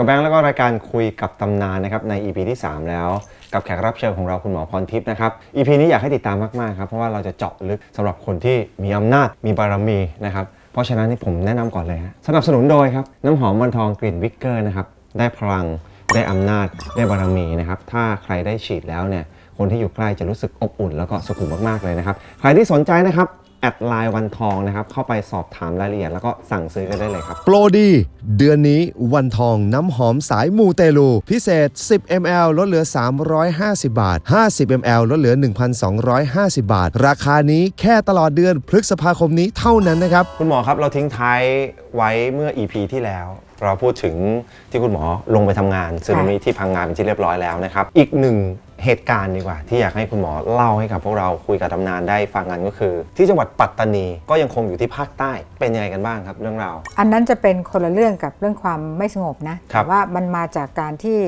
กับแบงค์แล้วก็รายการคุยกับตำนานนะครับใน EP ที่ 3 แล้ว กับแขกรับเชิญของเราคุณหมอพรทิพย์นะครับ EP นี้อยากให้ติดตามมากๆครับเพราะว่าเราจะเจาะลึกสำหรับคนที่มีอำนาจมีบารมีนะครับเพราะฉะนั้นนี่ผมแนะนำก่อนเลยฮะสนับสนุนโดยครับน้ำหอมวันทองกลิ่นวิกเกอร์นะครับได้พลังได้อำนาจได้บารมีนะครับถ้าใครได้ฉีดแล้วเนี่ยคนที่อยู่ใกล้จะรู้สึกอบอุ่นแล้วก็สุขุมมากๆเลยนะครับใครที่สนใจนะครับ แอดไลน์วันทองนะครับ เข้าไปสอบถามรายละเอียดแล้วก็สั่งซื้อกันได้เลยครับ โปรดี เดือนนี้วันทองน้ำหอมสายมูเตลู พิเศษ 10 ml ลดเหลือ 350 บาท 50 ml ลดเหลือ 1,250 บาท ราคานี้แค่ตลอดเดือนพฤษภาคมนี้เท่านั้นนะครับ คุณหมอครับเราทิ้งท้ายไว้เมื่อ EP ที่แล้ว เราพูดถึงที่คุณหมอลงไปทำงานซึนามิที่พังงานเป็นที่เรียบร้อยแล้วนะครับ อีกหนึ่ง เหตุการณ์ดีกว่า ที่อยากให้คุณหมอเล่าให้กับพวกเราคุยกับตำนานได้ฟังกันก็คือ ที่จังหวัดปัตตานีก็ยังคงอยู่ที่ภาคใต้เป็นยังไงกันบ้างครับเรื่องราว อันนั้นจะเป็นคนละเรื่องกับเรื่องความไม่สงบนะ ครับ แต่ว่ามันมาจากการที่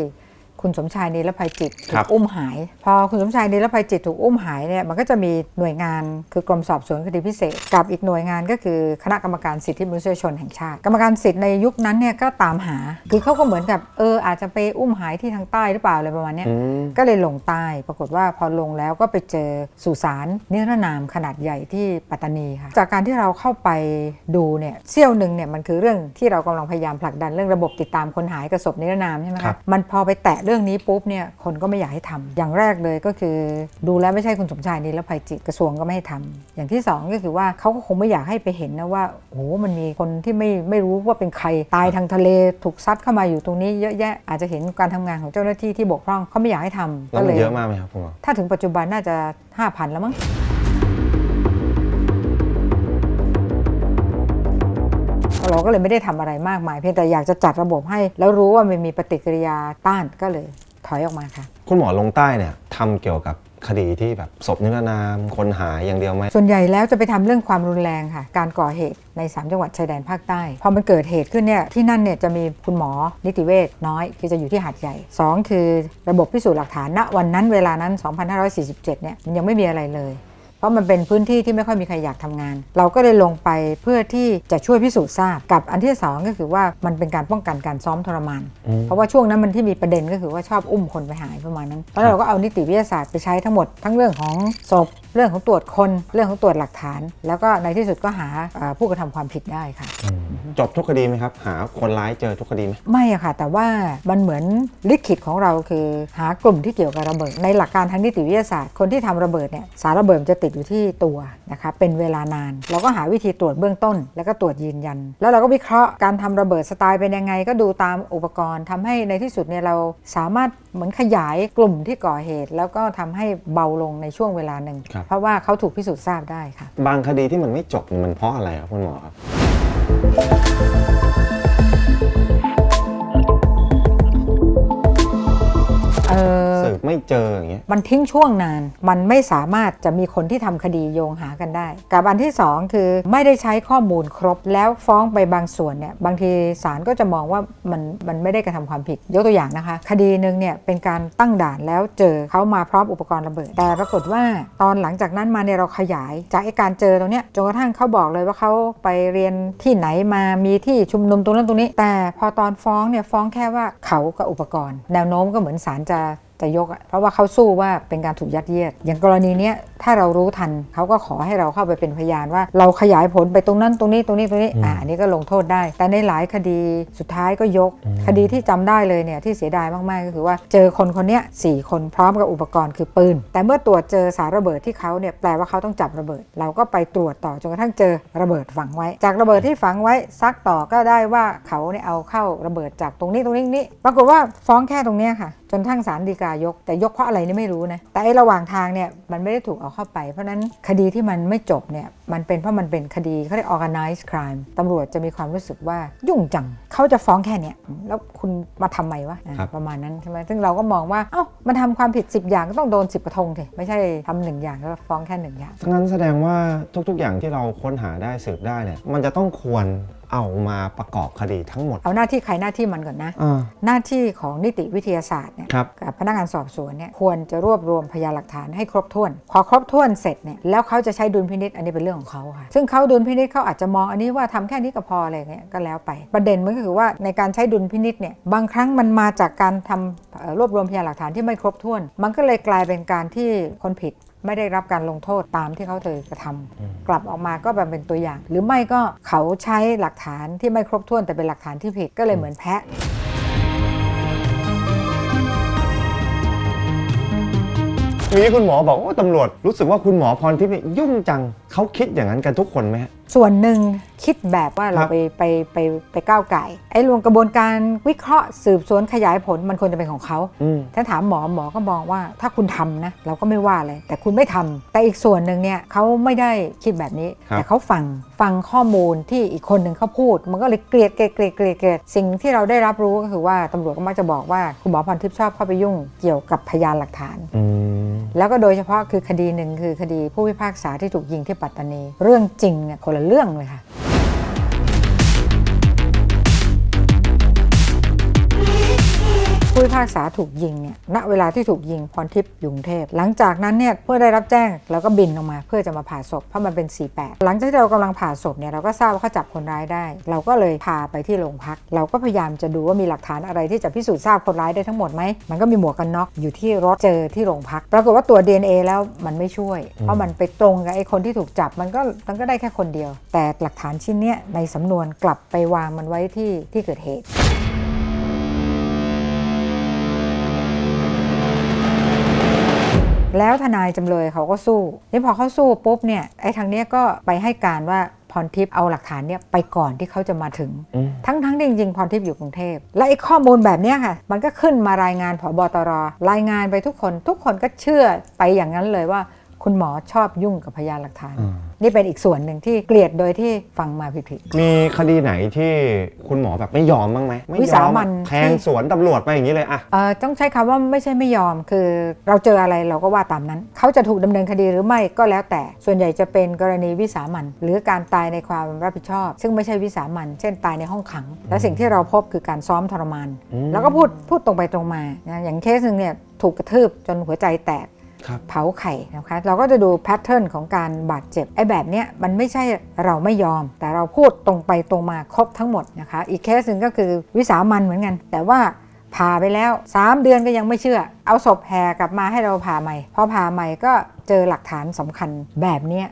คุณสมชายนิรภัยจิตถูครักบอุ้มหาย พอคุณสมชายนิรภัยจิตถูกอุ้มหายเนี่ยมันก็จะมีหน่วยงานคือกรมสอบสวนคดีพิเศษ กับอีกหน่วยงานก็คือคณะกรรมการสิทธิมนุษยชนแห่งชาติ กรรมการสิทธิในยุคนั้นเนี่ยก็ตามหา คือเขาก็เหมือนกับเอออาจจะไปอุ้มหายที่ทางใต้หรือเปล่าอะไรประมาณเนี้ยอืมก็เลยลงใต้ปรากฏว่าพอลงแล้วก็ไปเจอสุสานนิรนามขนาดใหญ่ที่ปัตตานีค่ะจากการที่เราเข้าไปดูเนี่ยเสี้ยวหนึ่งเนี่ยมันคือเรื่องที่เรากำลังพยายามผลักดันเรื่องระบบติดตามคนหายกระสบนิรนามใช่ไหมครัคะบมันพอไปแตะเรื่องนี้ปุ๊บเนี่ยคนก็ไม่อยากให้ทำอย่างแรกเลยก็คือ ดูแล้วไม่ใช่คุณสมชายนิรภัยจิตกระทรวงก็ไม่ให้ทำอย่างที่สองก็คือว่าเขาก็คงไม่อยากให้ไปเห็นนะว่าโอ้โหมันมีคนที่ไม่ไม่รู้ว่าเป็นใครตายทางทะเลถูกซัดเข้ามาอยู่ตรงนี้เยอะแยะอาจจะเห็นการทำงานของเจ้าหน้าที่ที่บกพร่องเขาไม่อยากให้ทำแล้วมันเยอะมากไหมครับคุณหมอถ้าถึงปัจจุบันน่าจะ5,000แล้วมั้ง เราก็เลยไม่ได้ทำอะไรมากมาย เพียงแต่อยากจะจัดระบบให้ แล้วรู้ว่ามันมีปฏิกิริยาต้านก็เลยถอยออกมาค่ะ คุณหมอลงใต้เนี่ยทำเกี่ยวกับคดีที่แบบศพนิรนาม คนหายอย่างเดียวไหมส่วนใหญ่แล้วจะไปทำเรื่องความรุนแรงค่ะ การก่อเหตุใน 3 จังหวัดชายแดนภาคใต้ พอมันเกิดเหตุขึ้นเนี่ยที่นั่นเนี่ยจะมีคุณหมอนิติเวชน้อยคือจะอยู่ที่หาดใหญ่ 2 คือระบบพิสูจน์หลักฐานณวันนั้นเวลานั้น 2547 เนี่ยมันยังไม่มีอะไรเลย เพราะมันเป็นพื้นที่ที่ไม่ค่อยมีใครอยากทำงาน เราก็เลยลงไปเพื่อที่จะช่วยพิสูจน์ทราบกับอันที่สองก็คือว่ามันเป็นการป้องกันการซ้อมทรมานอืมเพราะว่าช่วงนั้นมันที่มีประเด็นก็คือว่าชอบอุ้มคนไปหายประมาณนั้นแล้วเราก็เอานิติวิทยาศาสตร์ไปใช้ทั้งหมดทั้งเรื่องของศพเรื่องของตรวจคนเรื่องของตรวจหลักฐาน แล้วก็ในที่สุดก็หาเอ่อผู้กระทำความผิดได้ค่ะ จบทุกคดีไหมครับ หาคนร้ายเจอทุกคดีไหมไม่อะค่ะ แต่ว่ามันเหมือนลิขิตของเราคือหากลุ่มที่เกี่ยวกับระเบิด ในหลักการทางนิติวิทยาศาสตร์คนที่ทำระเบิดเนี่ยสารระเบิดมันจะติดอยู่ที่ตัวนะคะเป็นเวลานาน เราก็หาวิธีตรวจเบื้องต้น แล้วก็ตรวจยืนยัน แล้วเราก็วิเคราะห์การทำระเบิดสไตล์เป็นยังไง ก็ดูตามอุปกรณ์ทำให้ในที่สุดเนี่ยเราสามารถเหมือนขยายกลุ่มที่ก่อเหตุ แล้วก็ทำให้เบาลงในช่วงเวลาหนึ่งครับเพราะว่าเขาถูกพิสูจน์ทราบได้ค่ะ บางคดีที่มันไม่จบเนี่ยมันเพราะอะไรครับคุณหมอครับ เจออย่างเงี้ยมันทิ้งช่วงนาน มันไม่สามารถจะมีคนที่ทำคดีโยงหากันได้ กับอันที่ 2 คือไม่ได้ใช้ข้อมูลครบแล้วฟ้องไปบางส่วนเนี่ยบางทีศาลก็จะมองว่ามันมันไม่ได้กระทำความผิด ยกตัวอย่างนะคะ คดีหนึ่งเนี่ยเป็นการตั้งด่านแล้วเจอเขามาพร้อมอุปกรณ์ระเบิด แต่ปรากฏว่าตอนหลังจากนั้นมาเนี่ยเราขยาย จากไอ้การเจอตรงเนี้ยจนกระทั่งเขาบอกเลยว่าเขาไปเรียนที่ไหนมามีที่ชุมนุมตรงนั้นตรงนี้ แต่พอตอนฟ้องเนี่ยฟ้องแค่ว่าเขากับอุปกรณ์ แนวโน้มก็เหมือนศาลจะ จะยกอะเพราะว่าเขาสู้ว่าเป็นการถูกยัดเยียด อย่างกรณีเนี้ยถ้าเรารู้ทันเขาก็ขอให้เราเข้าไปเป็นพยานว่า เราขยายผลไปตรงนั้นตรงนี้ตรงนี้ตรงนี้อ่าอันนี้ก็ลงโทษได้ แต่ในหลายคดีสุดท้ายก็ยก คดีที่จำได้เลยเนี่ยที่เสียดายมากๆก็คือว่าเจอคนคนเนี้ยสี่คนพร้อมกับอุปกรณ์คือปืน แต่เมื่อตรวจเจอสารระเบิดที่เขาเนี่ยแปลว่าเขาต้องจับระเบิด เราก็ไปตรวจต่อจนกระทั่งเจอระเบิดฝังไว้ จากระเบิดที่ฝังไว้ซักต่อก็ได้ว่าเขาเนี่ยเอาเข้าระเบิดจากตรงนี้ตรงนี้ตรงนี้ปรากฏว่าฟ้องแค่ตรงเนี้ยค่ะ จนทั้งศาลฎีกายก แต่ยกเพราะอะไรนี่ไม่รู้นะ แต่ไอ้ระหว่างทางเนี่ยมันไม่ได้ถูกเอาเข้าไป เพราะฉะนั้นคดีที่มันไม่จบเนี่ยมันเป็นเพราะมันเป็นคดีเขาเรียก organized crime ตำรวจจะมีความรู้สึกว่ายุ่งจังเขาจะฟ้องแค่เนี้ยแล้วคุณมาทำไมวะอะครับประมาณนั้นใช่ไหมซึ่งเราก็มองว่าเอ้ามันทำความผิด 10 อย่างก็ต้องโดน 10 กระทงสิไม่ใช่ทำหนึ่งอย่างแล้วฟ้องแค่หนึ่งอย่างงั้นแสดงว่าทุกๆอย่างที่เราค้นหาได้สืบได้เนี่ยมันจะต้องควร เอามาประกอบคดีทั้งหมด เอาหน้าที่ใครหน้าที่มันก่อนนะ อ่า หน้าที่ของนิติวิทยาศาสตร์เนี่ยครับ กับพนักงานสอบสวนเนี่ยควรจะรวบรวมพยานหลักฐานให้ครบถ้วน พอครบถ้วนเสร็จเนี่ยแล้วเขาจะใช้ดุลพินิษอันนี้เป็นเรื่องของเขาค่ะ ซึ่งเขาดุลพินิษเขาอาจจะมองอันนี้ว่าทำแค่นี้ก็พออะไรเงี้ยก็แล้วไป ประเด็นมันก็คือว่าในการใช้ดุลพินิษเนี่ยบางครั้งมันมาจากการทำเอ่อรวบรวมพยานหลักฐานที่ไม่ครบถ้วน มันก็เลยกลายเป็นการที่คนผิด ไม่ได้รับการลงโทษตามที่เขาเคยกระทำกลับออกมาก็แบบเป็นตัวอย่าง หรือไม่ก็เขาใช้หลักฐานที่ไม่ครบถ้วนแต่เป็นหลักฐานที่ผิดก็เลยเหมือนแพะมีคุณหมอบอกว่าตำรวจรู้สึกว่าคุณหมอพรทิพย์เนี่ยยุ่งจังเขาคิดอย่างนั้นกันทุกคนไหมฮะ ส่วนหนึ่งคิดแบบว่าคเรารับไปไปไปไปก้าวไก่ไอ้รวมกระบวนการวิเคราะห์สืบสวนขยายผลมันควรจะเป็นของเขาอืมถ้าถามหมอหมอก็มองว่าถ้าคุณทำนะเราก็ไม่ว่าเลย แต่คุณไม่ทำแต่อีกส่วนหนึ่งเนี่ยเขาไม่ได้คิดแบบนี้ครับแต่เขาฟังฟังข้อมูลที่อีกคนหนึ่งเขาพูด มันก็เลยเกลียดเกลียดเกลียดเกลียดเกลียดสิ่งที่เราได้รับรู้ก็คือว่าตำรวจก็มักจะบอกว่าคุณหมอพรทิพย์ชอบเข้าไปยุ่งเกี่ยวกับพยานหลักฐานอืมแล้วก็โดยเฉพาะคือคดีหนึ่งคือคดีผู้พิพากษาที่ถูกยิงที่ปัตตานี เรื่องจริงเนี่ยคนละเรื่องเลยค่ะ ผู้พิพากษาถูกยิงเนี่ยณเวลาที่ถูกยิงพรทิพย์อยกรุงเทพหลังจากนั้นเนี่ยเพื่อได้รับแจ้งเราก็บินลงมา เพื่อจะมาผ่าศพเพราะมันเป็น 48 หลังจากที่เรากำลังผ่าศพเนี่ยเราก็ทราบว่าเขาจับคนร้ายได้ เราก็เลยพาไปที่โรงพัก เราก็พยายามจะดูว่ามีหลักฐานอะไรที่จะพิสูจน์ทราบคนร้ายได้ทั้งหมดไหมมันก็มีหมวกกันน็อกอยู่ที่รถเจอที่โรงพัก ปรากฏว่าตัว DNA แล้วมันไม่ช่วย เพราะมันไปตรงกับไอ้คนที่ถูกจับมันก็มันก็ได้แค่คนเดียว แต่หลักฐานชิ้นเนี้ยในสำนวนกลับไปวางมันไว้ที่ที่เกิดเหตุ แล้วทนายจำเลยเขาก็สู้นี่พอเขาสู้ปุ๊บเนี่ยไอ้ทางเนี้ยก็ไปให้การว่าพรทิพย์เอาหลักฐานเนี่ยไปก่อนที่เขาจะมาถึงอืมทั้งทั้งที่จริงๆพรทิพย์อยู่กรุงเทพ และไอ้ข้อมูลแบบเนี้ยค่ะ มันก็ขึ้นมารายงานผบตร รายงานไปทุกคน ทุกคนก็เชื่อไปอย่างนั้นเลยว่า คุณหมอชอบยุ่งกับพยานหลักฐานอืม นี่เป็นอีกส่วนหนึ่งที่เกลียดโดยที่ฟังมาผิดๆมีคดีไหนที่คุณหมอแบบไม่ยอมบ้างไหมไม่ยอวิสามัญอะแทงสวนตำรวจไปอย่างนี้เลยอะเอ่อต้องใช้คำว่าไม่ใช่ไม่ยอมคือเราเจออะไรเราก็ว่าตามนั้น เขาจะถูกดำเนินคดีหรือไม่ก็แล้วแต่ ส่วนใหญ่จะเป็นกรณีวิสามันหรือการตายในความรับผิดชอบ ซึ่งไม่ใช่วิสามันเช่นตายในห้องขัง และสิ่งที่เราพบคือการซ้อมทรมาน อืม แล้วก็พูดพูดตรงไปตรงมานะอย่างเคสหนึ่งเนี่ยถูกกระทืบจนหัวใจแตกครับ เผาไข่นะคะเราก็จะดูแพทเทิร์นของการบาดเจ็บไอ้แบบเนี้ยมันไม่ใช่เราไม่ยอม แต่เราพูดตรงไปตรงมาครบทั้งหมดนะคะ อีกเคสหนึ่งก็คือวิสามันเหมือนกัน แต่ว่าผ่าไปแล้ว 3 เดือนก็ยังไม่เชื่อ เอาศพแห่กลับมาให้เราผ่าใหม่พอผ่าใหม่ก็เจอหลักฐานสำคัญแบบเนี้ย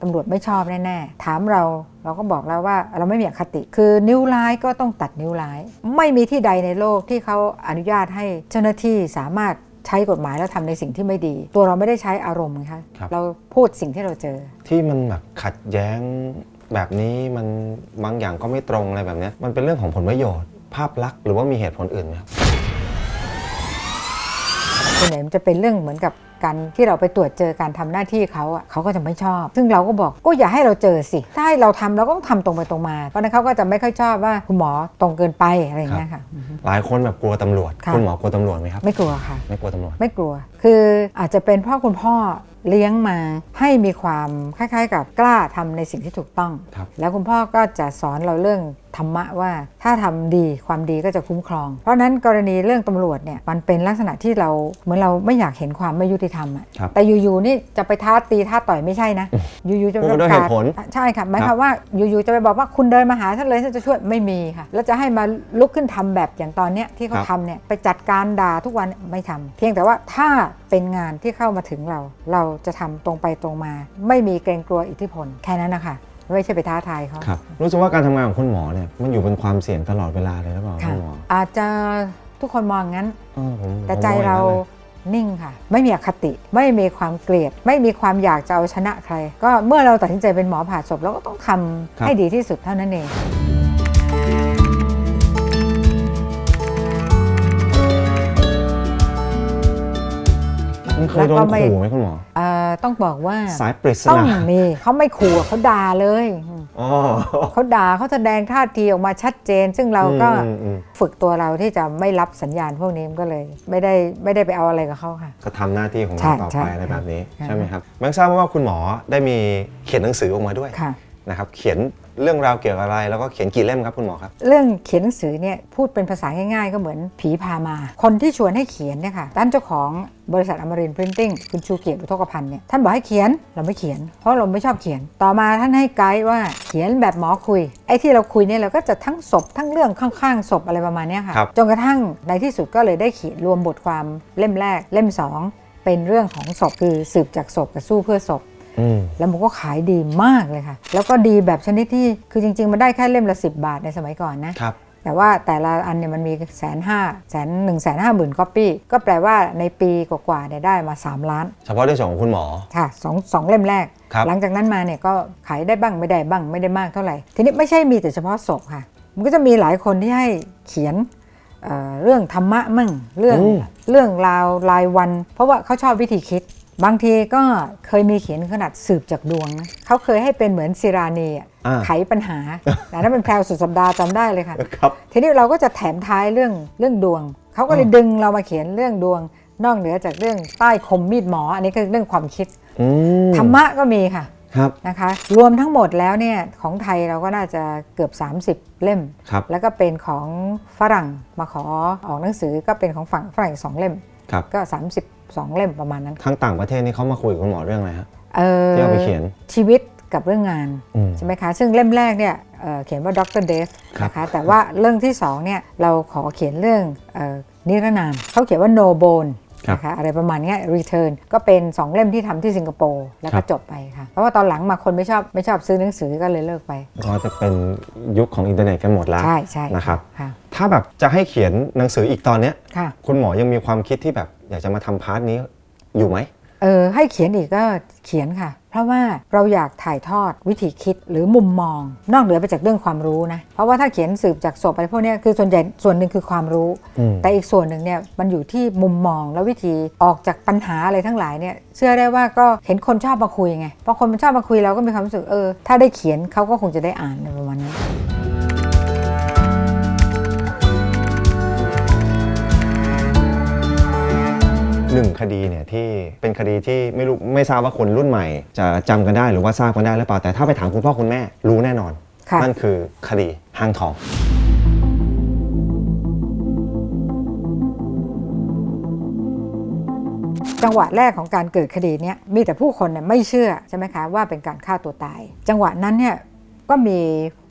ตำรวจไม่ชอบแน่ๆ ถามเราเราก็บอกแล้วว่าเราไม่มีอคติ คือนิ้วร้ายก็ต้องตัดนิ้วร้าย ไม่มีที่ใดในโลกที่เขาอนุญาตให้เจ้าหน้าที่สามารถ ใช้กฎหมายแล้วทำในสิ่งที่ไม่ดี ตัวเราไม่ได้ใช้อารมณ์นะคะครับเราพูดสิ่งที่เราเจอ ที่มันแบบขัดแย้งแบบนี้มันบางอย่างก็ไม่ตรงอะไรแบบเนี้ยมันเป็นเรื่องของผลประโยชน์ ภาพลักษณ์หรือว่ามีเหตุผลอื่นไหมครับส่วนใหญ่มันจะเป็นเรื่องเหมือนกับ การที่เราไปตรวจเจอการทำหน้าที่เขาอะเขาก็จะไม่ชอบ ซึ่งเราก็บอกก็อย่าให้เราเจอสิ ถ้าให้เราทำเราก็ต้องทำตรงไปตรงมา เพราะฉะนั้นเขาก็จะไม่ค่อยชอบว่าคุณหมอตรงเกินไปอะไรอย่างเงี้ยค่ะอือฮึหลายคนแบบกลัวตำรวจค่ะคุณหมอกลัวตำรวจไหมครับ ไม่กลัวค่ะ ไม่กลัวตำรวจ ไม่กลัว คืออาจจะเป็นเพ่อคุณพ่อเลี้ยงมาให้มีความคล้ายๆ กับกล้าทำในสิ่งที่ถูกต้องครับแล้วคุณพ่อก็จะสอนเราเรื่อง ธรรมะว่าถ้าทำดีความดีก็จะคุ้มครอง เพราะฉะนั้นกรณีเรื่องตำรวจเนี่ยมันเป็นลักษณะที่เราเหมือนเราไม่อยากเห็นความไม่ยุติธรรมอะครับแต่อยู่ๆนี่จะไปท้าตีท้าต่อยไม่ใช่นะอยู่ๆจะพูดประด้วยกาเหศตุผลใช่ค่ะหมายคครับวามว่าอยู่ๆจะไปบอกว่าคุณเดินมาหาฉันเลยฉันจะช่วยไม่มีค่ะ แล้วจะให้มาลุกขึ้นทำแบบอย่างตอนเนี้ยที่เขาครับทำเนี่ยไปจัดการด่าทุกวันไม่ทำเพียงแต่ว่าถ้าเป็นงานที่เข้ามาถึงเรา เราจะทำตรงไปตรงมา ไม่มีเกรงกลัวอิทธิพลแค่นั้นนะคะ ไม่ใช่ไปท้าทายเขาครับรู้สึกว่าการทำงานของคุณหมอเนี่ยมันอยู่เป็นความเสี่ยงตลอดเวลาเลยหรือเปล่าค่ะคุณหมออาจจะทุกคนมองงั้นเออผมแต่ผมใจมองอย่งเรานั้นลยนิ่งค่ะ ไม่มีอคติไม่มีความเกลียด ไม่มีความอยากจะเอาชนะใคร ก็เมื่อเราตัดสินใจเป็นหมอผ่าศพเราก็ต้องทำครับให้ดีที่สุดเท่านั้นเองมันเคยโดแล้วก็นไม่ขู่ไหมคุณหมอเอ่อ ต้องบอกว่าสายปริศต้องนามีเขาไม่ขู่เขาด่าเลยอ๋อเขาด่าเขาแสดงท่าทีออกมาชัดเจน ซึ่งเราก็อืมอืมฝึกตัวเราที่จะไม่รับสัญญาณพวกนี้มันก็เลย ไม่ได้ไม่ได้ไปเอาอะไรกับเขาค่ะ ก็ทำหน้าที่ของใช่เราต่อใช่ไปอะไรแบบนี้ ใช่ ใช่ไหมครับแม็กทราบว่าคุณหมอได้มีเขียนหนังสือออกมาด้วยค่ะ นะครับเขียน เรื่องราวเกี่ยวกับอะไร แล้วก็เขียนกี่เล่มครับคุณหมอครับ เรื่องเขียนหนังสือเนี่ยพูดเป็นภาษาง่ายๆ ก็เหมือนผีพามา คนที่ชวนให้เขียนเนี่ยค่ะด้านเจ้าของบริษัทอมรินพรินติ้งคุณชูเกียรติอุทกพันธ์เนี่ยท่านบอกให้เขียนเราไม่เขียน เพราะเราไม่ชอบเขียน ต่อมาท่านให้ไกด์ว่าเขียนแบบหมอคุย ไอ้ที่เราคุยเนี่ยเราก็จะทั้งศพทั้งเรื่องข้างๆศพอะไรประมาณเนี้ยค่ะครับจนกระทั่งในที่สุดก็เลยได้เขียนรวมบทความเล่มแรกเล่มสองเป็นเรื่องของศพคือสืบจากศพกับสู้เพื่อศพอืม แล้วมันก็ขายดีมากเลยค่ะ แล้วก็ดีแบบชนิดที่คือจริง ๆ มันได้แค่เล่มละ 10 บาทในสมัยก่อนนะครับแต่ว่าแต่ละอันเนี่ยมันมีแสนห้าแสนหนึ่งแสนห้าหมื่นก๊อปปี้ก็แปลว่าในปีกว่าๆเนี่ยได้มา 3 ล้าน เฉพาะในส่วนของคุณหมอ ค่ะสองสองเล่มแรกครับหลังจากนั้นมาเนี่ยก็ขายได้บ้างไม่ได้บ้างไม่ได้มากเท่าไหร่ ทีนี้ไม่ใช่มีแต่เฉพาะศพค่ะ มันก็จะมีหลายคนที่ให้เขียนเอ่อเรื่องธรรมะมั่งเรื่องอืมเรื่องราวรายวัน เพราะว่าเขาชอบวิธีคิด บางทีก็เคยมีเขียนขนาดสืบจากดวงนะเขาเคยให้เป็นเหมือนศิรานีอะอ่าไขปัญหาแต่นั้นเป็นแพรวสุดสัปดาห์จำได้เลยค่ะ ครับ ทีนี้เราก็จะแถมท้ายเรื่องเรื่องดวง เขาก็เลยดึงเรามาเขียนเรื่องดวง นอกเหนือจากเรื่องใต้คมมีดหมอ อันนี้คือเรื่องความคิด อืมธรรมะก็มีค่ะครับนะคะ รวมทั้งหมดแล้วเนี่ยของไทยเราก็น่าจะเกือบ 30 เล่ม ครับแล้วก็เป็นของฝรั่งมาขอออกหนังสือก็เป็นของฝั่งฝรั่งอีกสองเล่ม ครับ ก็ 32เล่มประมาณนั้นทั้งต่างประเทศนี่เขามาคุยกับคุณหมอเรื่องอะไรฮะเออที่เอาไปเขียนชีวิตกับเรื่องงานอืมใช่ไหมคะ ซึ่งเล่มแรกเนี่ยเอ่อเขียนว่าดรเดฟครับนะคะแต่ว่าเรื่องที่สองเนี่ยเราขอเขียนเรื่องเอ่อนิรนามเขาเขียนว่า no bone ครับนะคะอะไรประมาณเนี้ย return ก็เป็น 2 เล่มที่ทำที่สิงคโปร์แล้วครัก็บจบไปค่ะ เพราะว่าตอนหลังมาคนไม่ชอบไม่ชอบซื้อหนังสือก็เลยเลิกไปก็จะเป็นยุคของอินเทอร์เน็ตกันหมดแล้วใช่ใช่นะครับค่ะถ้าแบบจะให้เขียนหนังสืออีกตอนเนี้ยค่ะคุณหมอยังมีความคิดที่แบบ อยากจะมาทำพาร์ทนี้อยู่ไหม เออให้เขียนอีกก็เขียนค่ะ เพราะว่าเราอยากถ่ายทอดวิธีคิดหรือมุมมอง นอกเหนือไปจากเรื่องความรู้นะ เพราะว่าถ้าเขียนสืบจากศพอะไรพวกเนี้ยคือส่วนใหญ่ส่วนหนึ่งคือความรู้ อืม แต่อีกส่วนหนึ่งเนี่ยมันอยู่ที่มุมมองและวิธีออกจากปัญหาอะไรทั้งหลายเนี่ยเชื่อได้ว่าก็เห็นคนชอบมาคุยไงพอคนมันชอบมาคุยเราก็มีความรู้สึกเออถ้าได้เขียนเขาก็คงจะได้อ่านประมาณนั้น หนึ่งคดีเนี่ยที่เป็นคดีที่ไม่รู้ไม่ทราบว่าคนรุ่นใหม่ จะจำกันได้หรือว่าทราบกันได้หรือเปล่าแต่ถ้าไปถามคุณพ่อคุณแม่รู้แน่นอน ค่ะ นั่นคือคดีห้างทอง จังหวะแรกของการเกิดคดีเนี้ยมีแต่ผู้คนเนี่ยไม่เชื่อใช่ไหมคะว่าเป็นการฆ่าตัวตาย จังหวะนั้นเนี่ยก็มี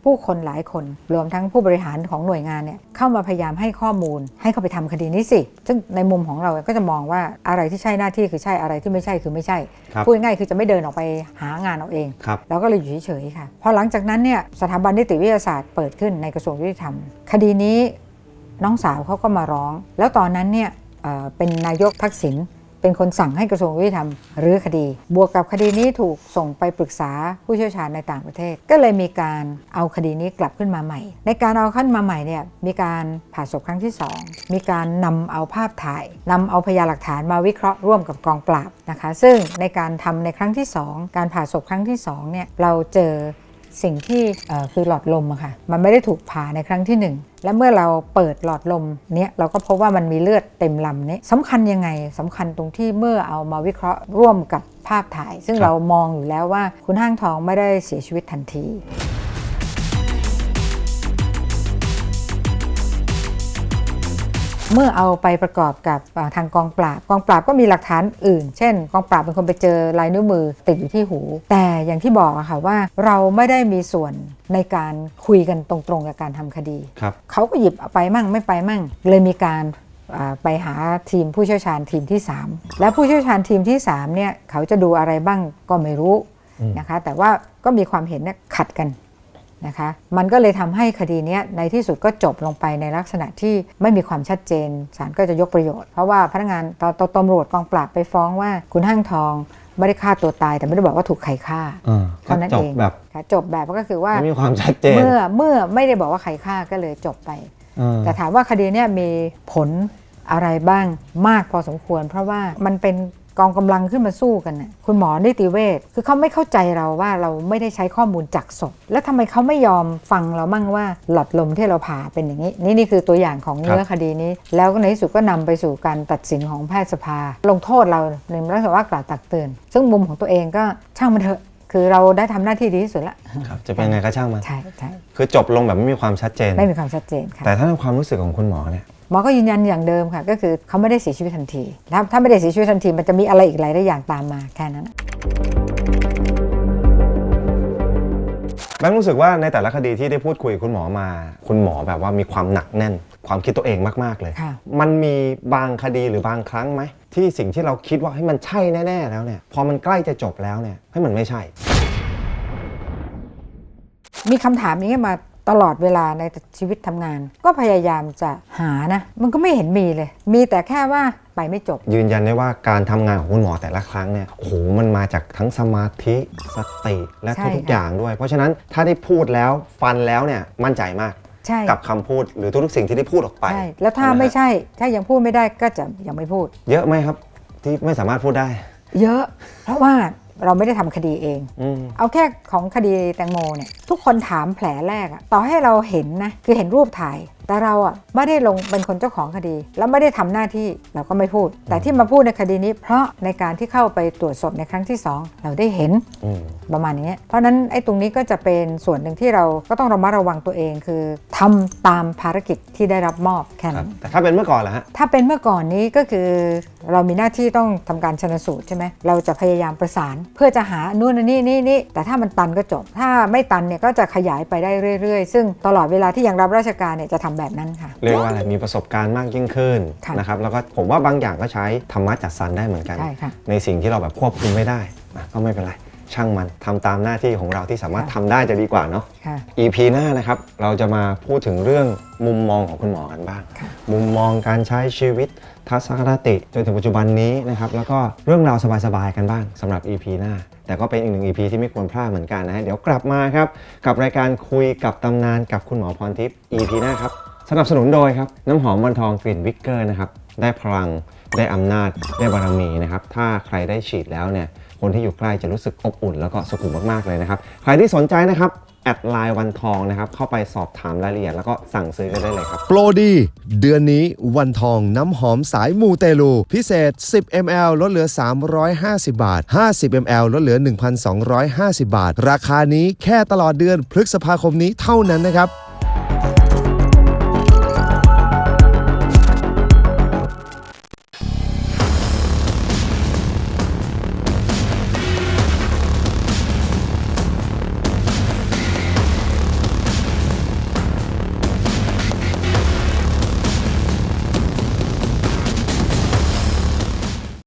ผู้คนหลายคนรวมทั้งผู้บริหารของหน่วยงานเนี่ยเข้ามาพยายามให้ข้อมูล ให้เขาไปทำคดีนี้สิ ซึ่งในมุมของเราก็จะมองว่าอะไรที่ใช่หน้าที่คือใช่อะไรที่ไม่ใช่คือไม่ใช่ครับพูดง่ายๆคือจะไม่เดินออกไปหางานเอาเองครับเราก็เลยอยู่เฉยๆค่ะ พอหลังจากนั้นเนี่ยสถาบันนิติวิทยาศาสตร์เปิดขึ้นในกระทรวงยุติธรรม คดีนี้น้องสาวเขาก็มาร้อง แล้วตอนนั้นเนี่ยเอ่อเป็นนายกทักษิณ เป็นคนสั่งให้กระทรวงยุติธรรมรื้อคดี บวกกับคดีนี้ถูกส่งไปปรึกษาผู้เชี่ยวชาญในต่างประเทศ ก็เลยมีการเอาคดีนี้กลับขึ้นมาใหม่ ในการเอาขึ้นมาใหม่เนี่ยมีการผ่าศพครั้งที่ 2 มีการนำเอาภาพถ่ายนำเอาพยานหลักฐานมาวิเคราะห์ร่วมกับกองปราบนะคะ ซึ่งในการทำในครั้งที่ 2 การผ่าศพครั้งที่2เนี่ยเราเจอสิ่งที่คือหลอดลมอะค่ะ มันไม่ได้ถูกผ่าในครั้งที่หนึ่ง และเมื่อเราเปิดหลอดลมเนี้ยเราก็พบว่ามันมีเลือดเต็มลำนี้สำคัญยังไงสำคัญตรงที่เมื่อเอามาวิเคราะห์ร่วมกับภาพถ่าย ซึ่งรเรามองอยู่แล้วว่าคุณห้างทองไม่ได้เสียชีวิตทันที เมื่อเอาไปประกอบกับอ่าทางกองปราบกองปราบก็มีหลักฐานอื่น เช่น กองปราบเป็นคนไปเจอลายนิ้วมือติดอยู่ที่หู แต่อย่างที่บอกอะค่ะว่าเราไม่ได้มีส่วนในการคุยกันตรงๆกับการทำคดีครับเขาก็หยิบเอาไปมั่งไม่ไปมั่ง เลยมีการอ่าไปหาทีมผู้เชี่ยวชาญทีมที่ 3 และผู้เชี่ยวชาญทีมที่3เนี่ยเขาจะดูอะไรบ้างก็ไม่รู้นะคะแต่ว่าก็มีความเห็นเนี่ยขัดกัน นะคะมันก็เลยทำให้คดีเนี้ยในที่สุดก็จบลงไปในลักษณะที่ไม่มีความชัดเจนศาลก็จะยกประโยชน์ เพราะว่าพนักงานตตตำรวจกองปราบไปฟ้องว่าคุณห้างทองไม่ได้ฆ่าตัวตาย แต่ไม่ได้บอกว่าถูกใครฆ่าอ่าก็เท่านั้นจเอบงแบบค่ะจบแบบก็คือว่าไม่มีความชัดเจนเมื่อเมื่อไม่ได้บอกว่าใครฆ่าก็เลยจบไปอ่าแต่ถามว่าคดีเนี้ยมีผลอะไรบ้างมากพอสมควร เพราะว่ามันเป็น กองกำลังขึ้นมาสู้กันน่ะคุณหมอนิติเวชคือเขาไม่เข้าใจเราว่าเราไม่ได้ใช้ข้อมูลจากศพแล้วทำไมเขาไม่ยอมฟังเรามั่งว่าหลอดลมที่เราผ่าเป็นอย่างนี้ นี่นี่คือตัวอย่างของเนื้อคดีนี้ แล้วก็ในที่สุดก็นำไปสู่การตัดสินของแพทยสภา ลงโทษเราในลักษณะว่ากล่าวตักเตือน ซึ่งมุมของตัวเองก็ช่างมันเถอะคือเราได้ทำหน้าที่ดีที่สุดละครับจะเป็นยังไงก็ช่างมันใช่ใช่คือจบลงแบบไม่มีความชัดเจน ไม่มีความชัดเจนค่ะแต่ถ้าในความรู้สึกของคุณหมอเนี่ยห มอก็ยืนยันอย่างเดิมค่ะ ก็คือเขาไม่ได้เสียชีวิตทันทีแล้วถ้าไม่ได้เสียชีวิตทันที มันจะมีอะไรอีกหลายๆอย่างตามมาแค่นั้นแบงค์รู้สึกว่าในแต่ละคดีที่ได้พูดคุยกับคุณหมอมา คุณหมอแบบว่ามีความหนักแน่น ความคิดตัวเองมากๆเลยค่ะมันมีบางคดีหรือบางครั้งไหม ที่สิ่งที่เราคิดว่าให้ยมันใช่แน่ ๆ แล้วเนี่ย พอมันใกล้จะจบแล้วเนี่ยให้ยมันไม่ใช่ มีคำถามนี้มา ตลอดเวลาในชีวิตทำงาน ก็พยายามจะหานะ มันก็ไม่เห็นมีเลย มีแต่แค่ว่าไปไม่จบ ยืนยันได้ว่าการทำงานของคุณหมอแต่ละครั้งเนี่ยโอ้โหมันมาจากทั้งสมาธิสติและใช่ทุกๆค่ะอย่างด้วย เพราะฉะนั้นถ้าได้พูดแล้วฟันแล้วเนี่ยมั่นใจมากใช่กับคำพูดหรือทุกๆสิ่งที่ได้พูดออกไปใช่แล้วถ้าใช่ไหมไม่ฮะใช่ ถ้ายังพูดไม่ได้ก็จะยังไม่พูด เยอะไหมครับที่ไม่สามารถพูดได้ เยอะ เพราะว่าเราไม่ได้ทำคดีเองอืมเอาแค่ของคดีแตงโมเนี่ย ทุกคนถามแผลแรกอะต่อให้เราเห็นนะคือเห็นรูปถ่าย แต่เราอะไม่ได้ลงเป็นคนเจ้าของคดี แล้วไม่ได้ทำหน้าที่เราก็ไม่พูด แต่ที่มาพูดในคดีนี้ เพราะในการที่เข้าไปตรวจศพในครั้งที่สองเราได้เห็นอืมประมาณนี้ เพราะฉะนั้นไอ้ตรงนี้ก็จะเป็นส่วนหนึ่งที่เราก็ต้องระมัดระวังตัวเอง คือทำตามภารกิจที่ได้รับมอบแค่ครันั้บนแต่ถ้าเป็นเมื่อก่อนล่ะฮะถ้าเป็นเมื่อก่อนนี้ก็คือ เรามีหน้าที่ต้องทำการชนสูตรใช่ไหมเราจะพยายามประสาน เพื่อจะหานู่นนี่นี่นี่แต่ถ้ามันตันก็จบ ถ้าไม่ตันเนี่ยก็จะขยายไปได้เรื่อยๆ ซึ่งตลอดเวลาที่ยังรับราชการเนี่ยจะทำแบบนั้นค่ะ เรียกว่าอะไรมีประสบการณ์มากยิ่งขึ้นค่ะนะครับแล้วก็ผมว่าบางอย่างก็ใช้ธรรมะจัดสรรได้เหมือนกันใช่ค่ะในสิ่งที่เราแบบควบคุมไม่ได้อะก็ไม่เป็นไร ช่างมันทำตามหน้าที่ของเราที่สามารถค่ะทำได้จะดีกว่าเนาะ ค่ะ EP หน้านะครับ เราจะมาพูดถึงเรื่องมุมมองของคุณหมอกันบ้าง ค่ะ มุมมองการใช้ชีวิตทัศนคติจนถึงปัจจุบันนี้นะครับ แล้วก็เรื่องราวสบายๆกันบ้างสำหรับ EP หน้า แต่ก็เป็นอีกหนึ่ง EP ที่ไม่ควรพลาดเหมือนกันนะฮะเดี๋ยวกลับมาครับ กับรายการคุยกับตำนานกับคุณหมอพรทิพย์ EP หน้าครับ สนับสนุนโดยครับ น้ำหอมวันทองกลิ่นวิกเกอร์นะครับ ได้พลังได้อำนาจได้บารมีนะครับ ถ้าใครได้ฉีดแล้วเนี่ย คนที่อยู่ใกล้จะรู้สึกอบอุ่น แล้วก็สุขุมมากๆเลยนะครับ ใครที่สนใจนะครับ แอดไลน์วันทองนะครับ เข้าไปสอบถามรายละเอียดแล้วก็สั่งซื้อกันได้เลยครับ โปรดี เดือนนี้วันทองน้ำหอมสายมูเตลู พิเศษ 10 ml ลดเหลือ 350 บาท 50 ml ลดเหลือ 1,250 บาท ราคานี้แค่ตลอดเดือนพฤษภาคมนี้เท่านั้นนะครับ